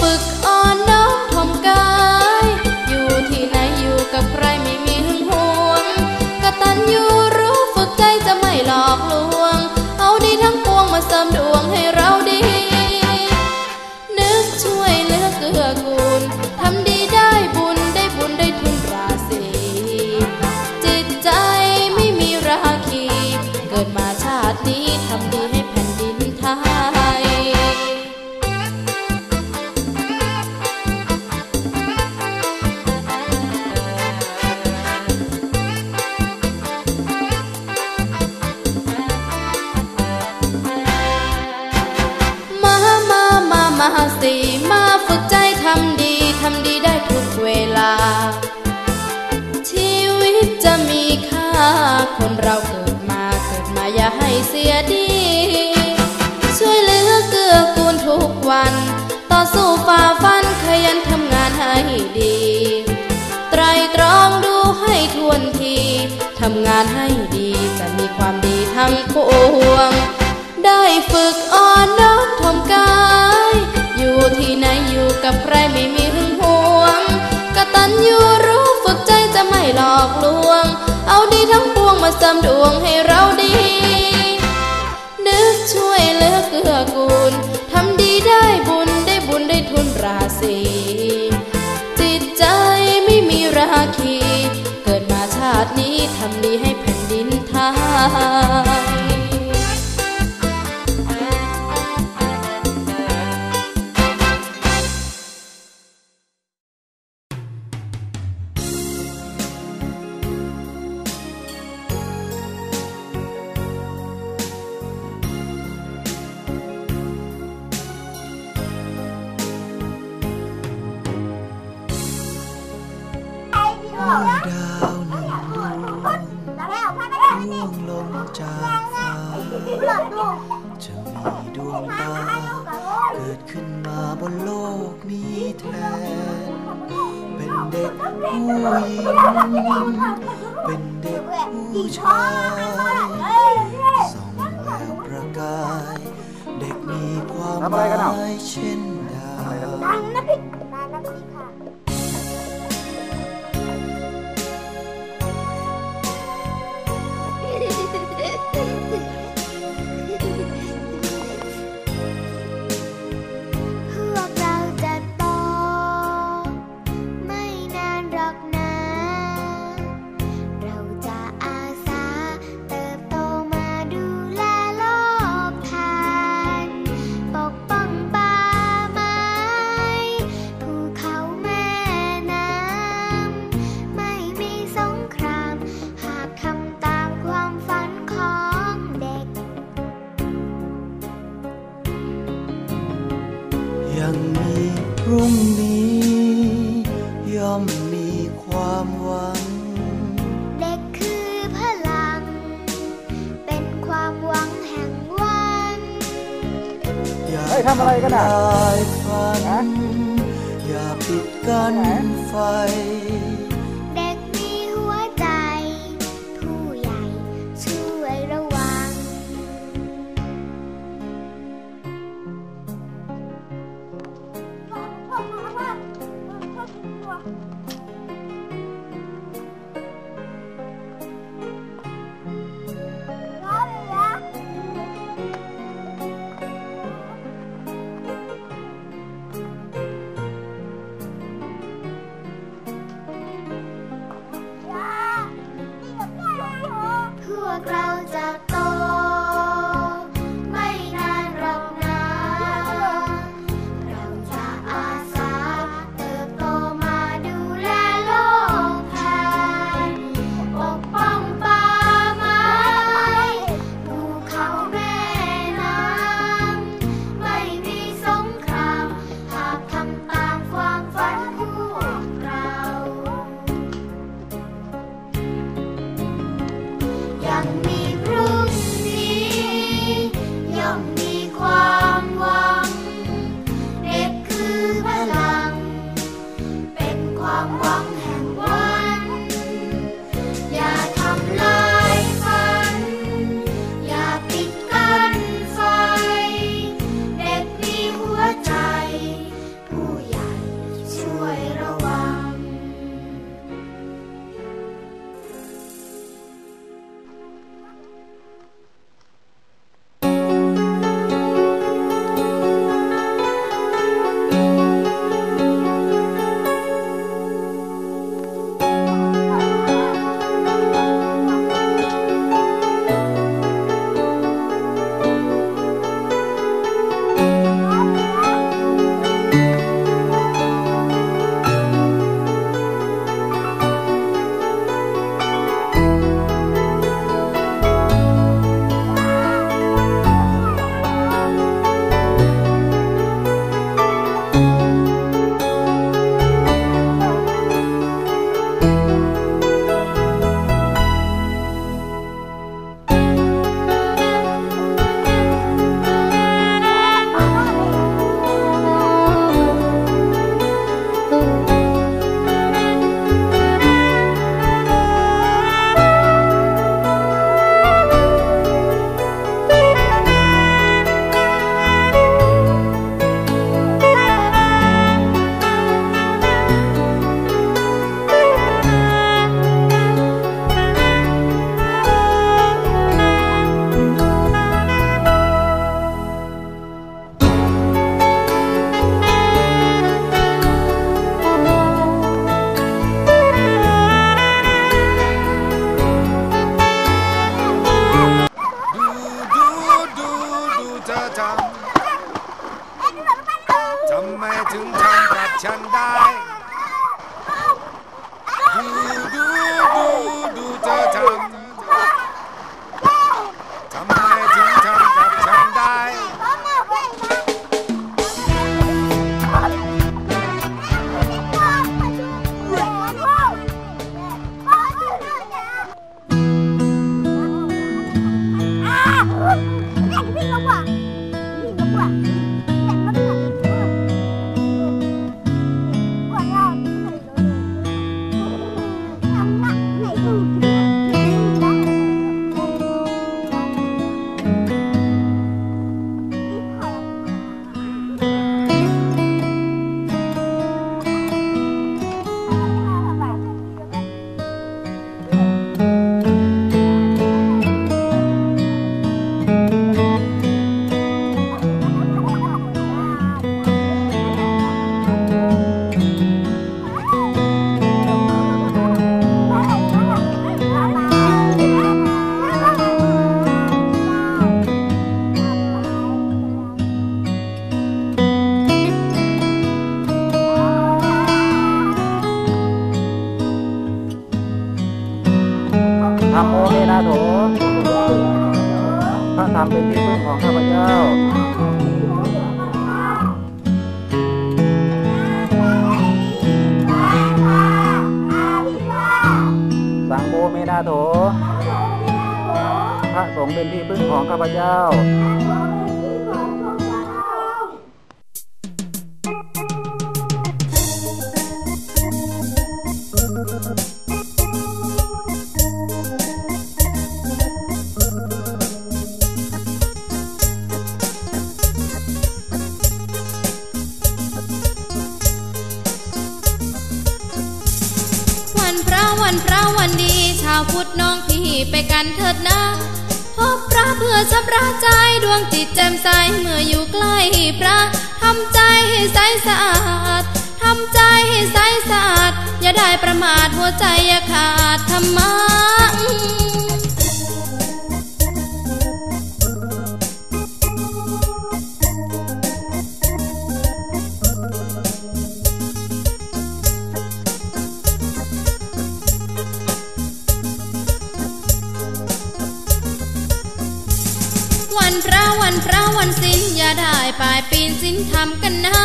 ฝึก ทุกเวลา ชีวิตจะมีค่า คนเราเกิดมาเกิดมาอย่าให้เสียดี ช่วยเหลือเกื้อกูลทุกวัน ต่อสู้ฝ่าฟันขยันทำงานให้ดี ไตรตรองดูให้ทวนทีทำงานให้ดีจะมีความดีทั้ำพวง ได้ฝึกอ่อนน้อม อยู่รู้ฝึกใจจะไม่หลอกลวง เอาดีทั้งปวงมาเสริมดวงให้เราดี นึกช่วยเลือกเกื้อกูลทำดีได้บุญได้บุญได้ทุนราศีจิตใจไม่มีราคี เกิดมาชาตินี้ทำดีให้แผ่นดินไทย Ra đây cái nào. ันมีพรุ่งนี้ ย่อมมีความหวัง เด็กคือพลัง เป็นความหวังแห่งวันอย่าเฮ้ยทำอะไรกันนะละอย่าปิดกันไฟ มโมเมนาโถพระธรรมเป็นที่พึ่งของข้าพเจ้าสังโฆเมนาโถพระสงฆ์เป็นที่พึ่งของข้าพเจ้าาวพุทธน้องพี่ไปกันเถิดนะพบพระเพื่อชำระใจดวงจิตแจ่มใสเมื่ออยู่ใกล้พระทำใจให้ใสสะอาดทำใจให้ใสสะอาด อย่าได้ประมาทหัวใจอย่าขาดธรรมะ วันสิ้นอย่าได้ปลายปีนสิ้นทำกันนะ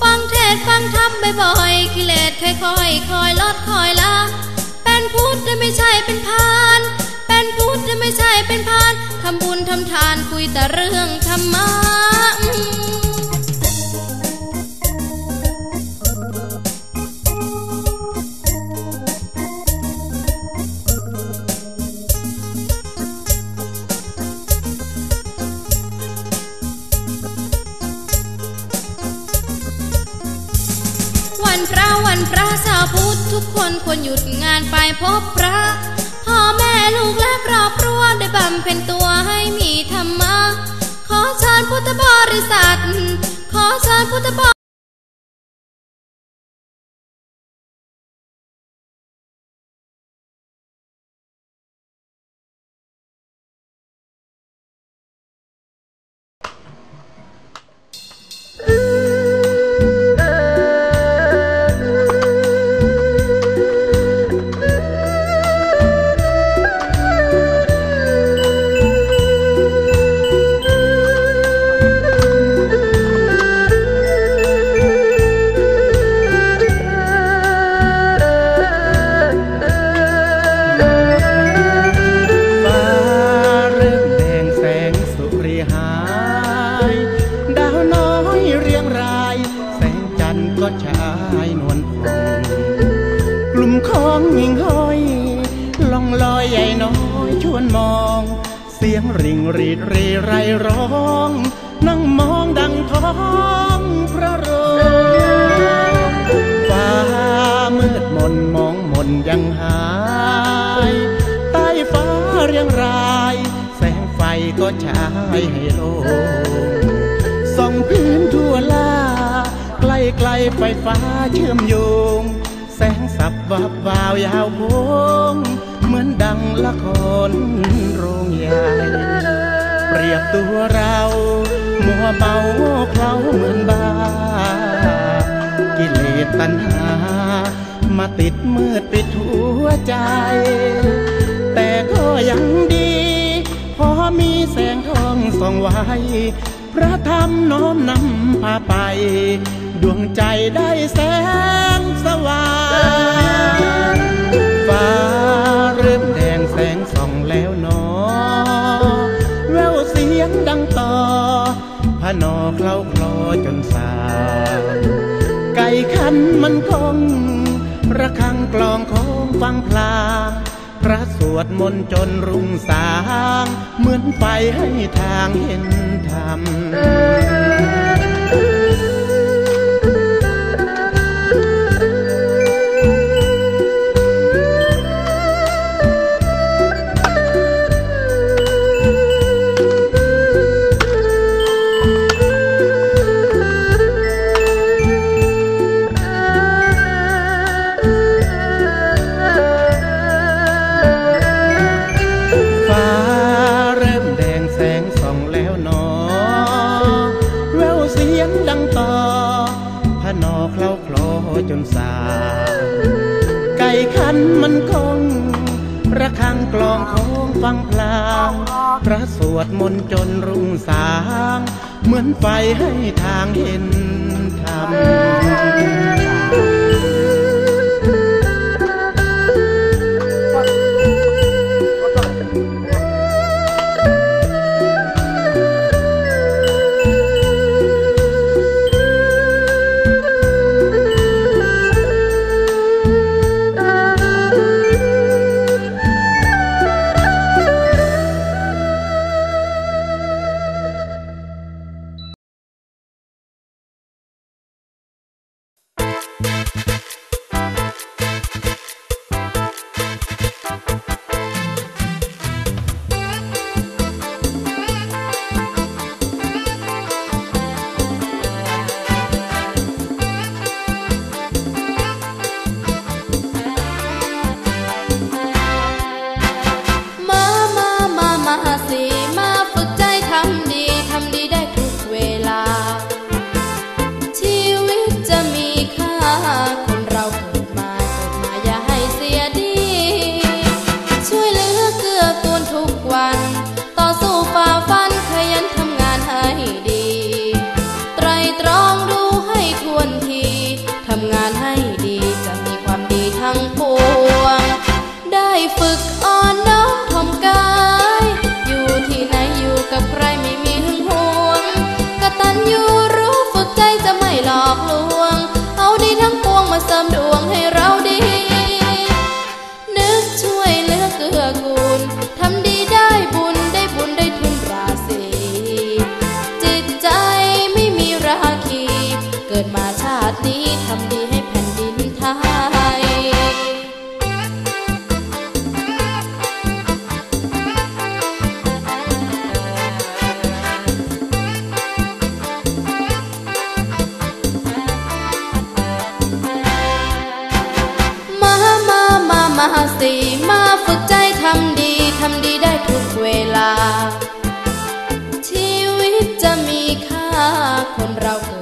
ฟังเทศฟังธรรมบ่อยๆกิเลสค่อยๆคอยลดคอยละ เป็นพุทธไม่ใช่เป็นพาน เป็นพุทธไม่ใช่เป็นพาน ทำบุญทำทานคุยแต่เรื่องธรรมะ ทุกคนควรหยุดงานไปพบพระพ่อแม่ลูกและครอบครัวได้บำเพ็ญตัวให้มีธรรมะ ขอเชิญพุทธบริษัท ขอเชิญพุทธบ ก็ฉายให้โลส่องพื้นทั่วลาใกล้ไกลไฟฟ้าเชื่อมโยง แสงสับวับวาวยาวโค้งเหมือนดังละครโรงใหญ่เปรียบตัวเรามัวเมาเคล้าเหมือนบ้า กิเลสตัณหา มาติดมืดปิดหัวใจ แต่ก็ยังดี ส่องไว้ พระธรรมน้อมนำพาไป ดวงใจได้แสงสว่างฟ้าเริ่มแดงแสงส่องแล้วนอแววเสียงดังต่อพนอเคล้าคลอจนสาไก่ขันมันคงระฆังกลองของฟังพลาง วดมนต์จนรุ่งสาง เหมือนไฟให้ทางเห็นธรรม มันคงระฆังกลองของฟังพลางพระสวดมนต์จนรุ่งสาง เหมือนไฟให้ทางเห็นธรรม อกลว มาสีมาฝึกใจทำดี ทำดีได้ทุกเวลา ชีวิตจะมีค่าคนเราเกิด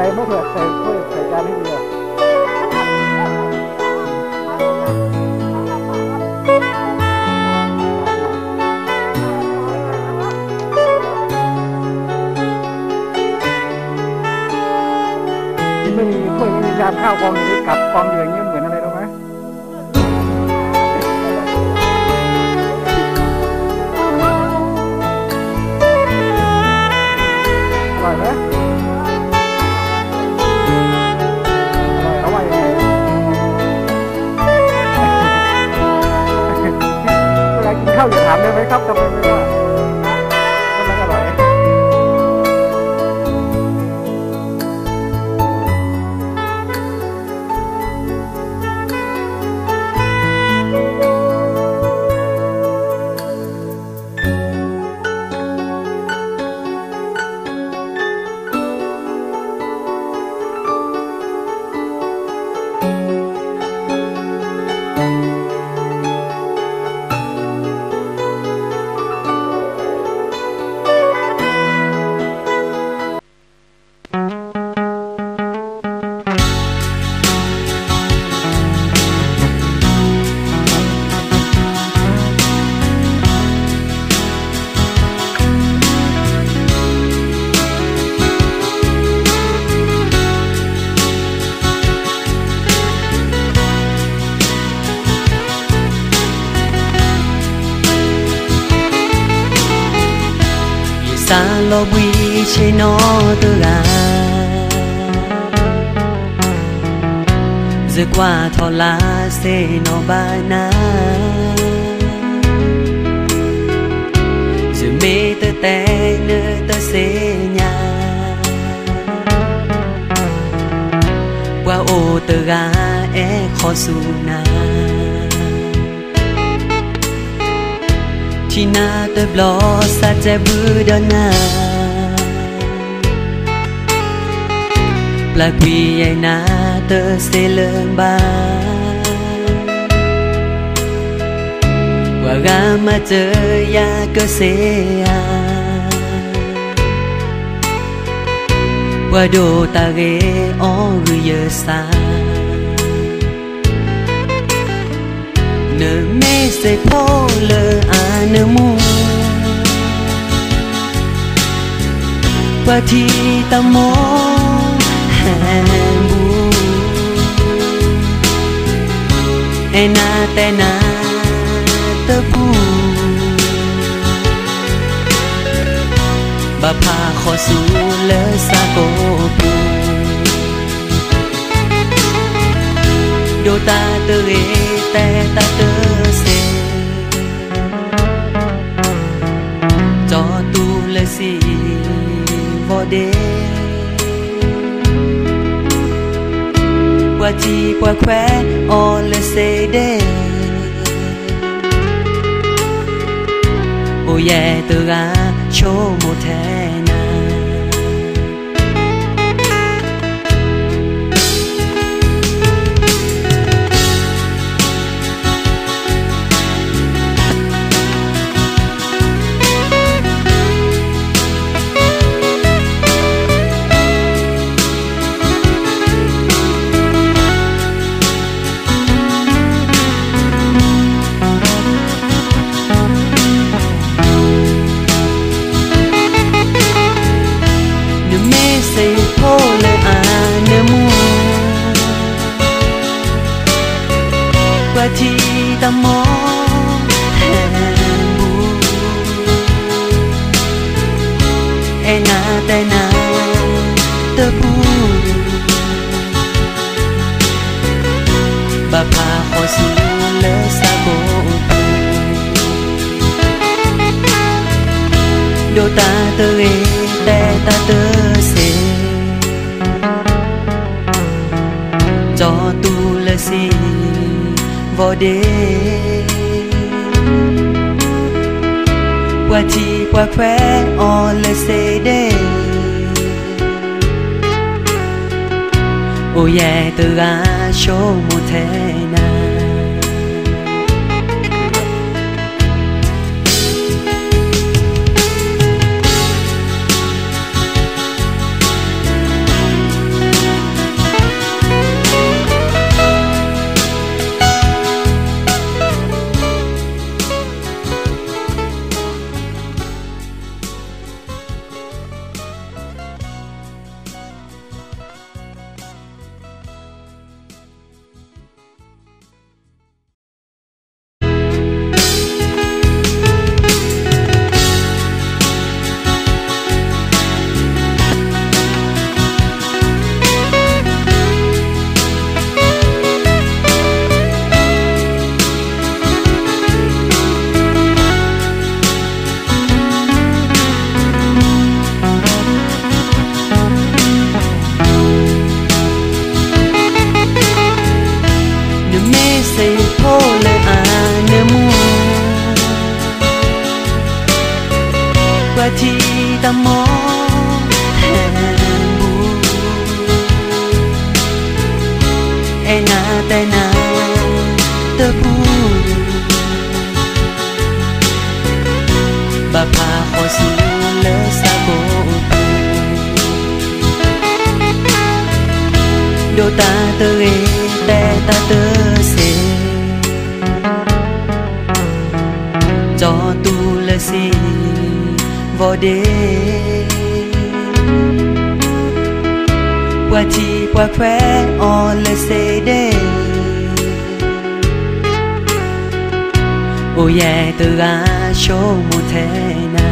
ใส่มื่เขือใส่กล้วยใส่จานให้ดีอะที่ไม่มีถ้วยไม่มีจานข้าวกองอย่งนี้กลับกองอยู่อย่างนี้ เข้าวอย่าถามได้ไหมครับทำไมไม่ว่า ta lo bui che nó tư gà, giờ qua thọ lá xe nó ba na. Giờ mê tơ té nơ tơ xe nhà. Qua ô tơ gà e khó su na. China te blo sa te budona Pla quy ai na te se lương ba. Wa ga ma te ya cơ se a. Wa do ta ge o gu ye sa. ne me se pas le un amour petit amour hambu enatena tepu bapa khosu le sakopu do ta te tê ta tơ xê cho tu lê xì vô đê qua chi qua khóe, ô lê xê ô yeah tơ gà chô một le anemo Petit amour Ena tena tebu Bapa khosu le sabotu Dota te e te ta te đêm qua chi qua khỏe o lê xê đê. Ô yeah từ a số mù thế nào body Wati kwa kwe on le se de O ye tu ga shou mo te na